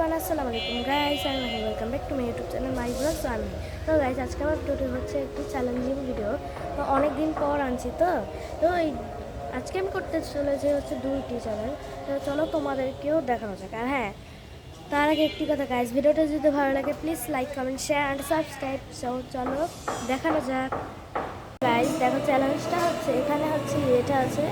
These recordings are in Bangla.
এভরিওয়ান আসসালামু আলাইকুম গাইস আমি welcome back to my YouTube channel my blog তো আমি তো গাইস আজকে আমার ভিডিওটি হচ্ছে একটু চ্যালেঞ্জিং ভিডিও তো অনেক দিন পর আনছি তো। তো এই আজকে আমি করতে চলেছি হচ্ছে দুইটি চ্যানেল তো চলো তোমাদেরকেও দেখানো যাক। আর হ্যাঁ তার আগে একটি কথা গাইস ভিডিওটা যদি ভালো লাগে please like comment share and subscribe চলো দেখানো যাক। গাইস দেখো চ্যালেঞ্জটা হচ্ছে, এখানে হচ্ছে এটা আছে।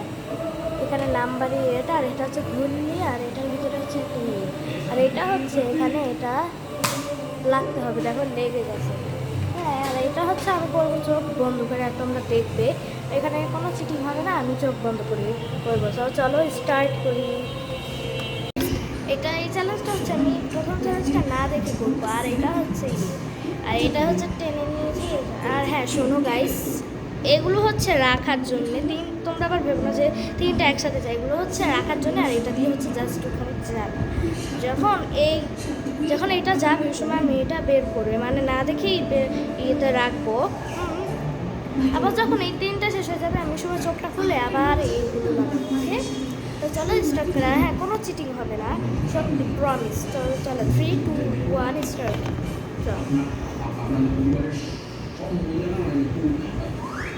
এখানে নাম্বারই এটা, আর এটা হচ্ছে ঘূর্ণি, আর এটার ভিতরে হচ্ছে একটা ইয়ে। আর এটা হচ্ছে এখানে এটা লাগতে হবে, দেখো লেগে গেছে। হ্যাঁ আর এটা হচ্ছে আমি করব চোখ বন্ধ করে আর তোমরা দেখবে। এখানে কোনো চিটিং হবে না, আমি চোখ বন্ধ করি, করব। তো চলো স্টার্ট করি। এটা, এই চ্যালেঞ্জটা হচ্ছে আমি প্রথম চ্যালেঞ্জটা না দেখে করব, আর এটা হচ্ছে। আর এটা হচ্ছে টেনে নিয়েছি আর হ্যাঁ শোনো গাইস এগুলো হচ্ছে রাখার জন্য। তিন, তোমরা আবার ভেবো না যে তিনটা একসাথে যায়। এগুলো হচ্ছে রাখার জন্য আর এটা দিয়ে হচ্ছে জাস্ট ওখানে যাবে। যখন এই, যখন এটা যাবে, ওই সময় আমি এটা বের করবে। মানে না দেখেই ইয়েতে রাখব। আবার যখন এই তিনটা শেষ হয়ে যাবে, আমি সময় চোখটা খুলে আবার এইগুলো লাগাবো তো চলো স্টার্ট করে। হ্যাঁ কোনো চিটিং হবে না। সত্যি প্রমিস চলো চলো। থ্রি টু ওয়ান স্টার্ট চলো Guys, দেখো Guys.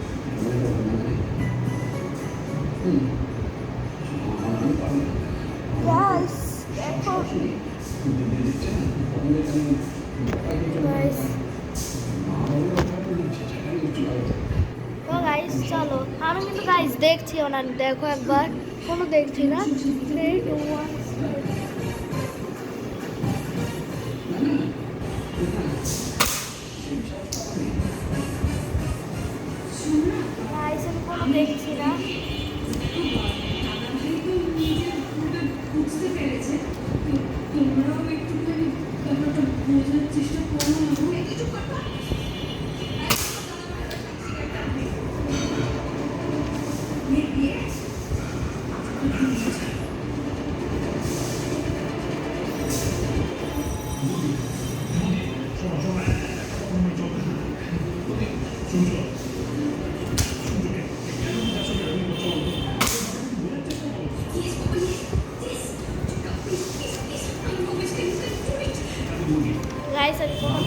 তো গাইস চলো আমি কিন্তু গাইস দেখছিও না দেখো একবার কোনো দেখছি না থ্রি টু কোনো দেখছি না বুঝতে পেরেছে তোমরাও একটুখানি ব্যাপারটা বোঝার চেষ্টা করো না।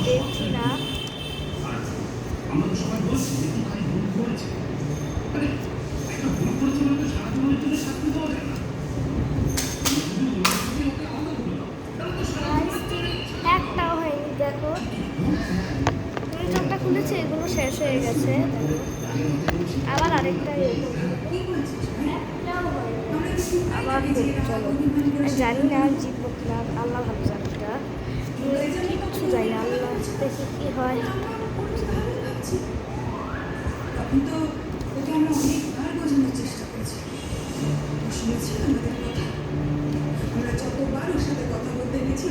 দেখছি না। একটাও হয়নি, দেখো। তুমি চোখটা খুলেছে, এগুলো শেষ হয়ে গেছে। আবার আরেকটা। আবার চলো। জানি না জিতবো কিনা, আল্লাহ ভালো জানি কিচ্ছু জানি না আল্লাহ দেখি কি হয় তখন তো ওকে আমরা অনেকবার বোঝানোর চেষ্টা করেছি শুনেছি আমরা যতবার ওর সাথে কথা বলতে গেছি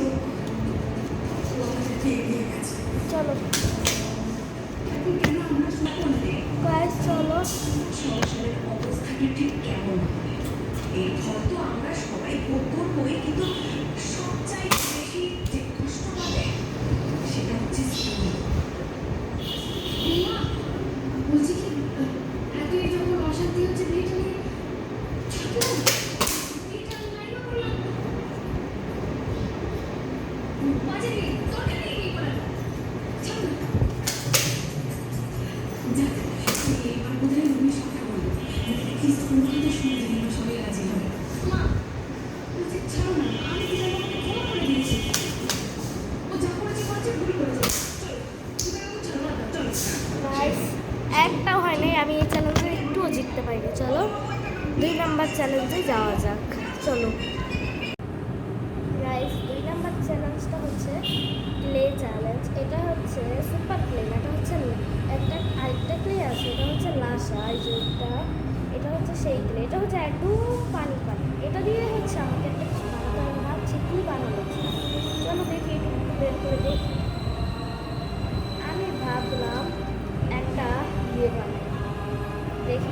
এগিয়ে গেছে চলো এখন কেন আমরা চলো সংসারের অবস্থাটা ঠিক কেমন এই হয়তো আমরা সবাই ভোগ করবোই, কিন্তু সবচাইতে বেশি একটাও হয়নি, আমি এই চ্যালেঞ্জে একটুও জিততে পারিনি। চলো, দুই নাম্বার চ্যালেঞ্জে যাওয়া যাক। চলো। গাইস দুই নাম্বার চ্যালেঞ্জটা হচ্ছে ক্লে চ্যালেঞ্জ এটা হচ্ছে সুপার ক্লে এটা হচ্ছে একটা আরেকটা ক্লে আছে, এটা হচ্ছে লাসা যে এটা হচ্ছে সেই ক্লে এটা হচ্ছে একদম পানি পানি। এটা দিয়ে হচ্ছে আমাকে একটা কিছু বানাতে হবে ভাবছি কী বানানো চলো দেখি একটু বের করে দেখি আমি ভাবলাম একটা ইয়ে বানাই। দেখি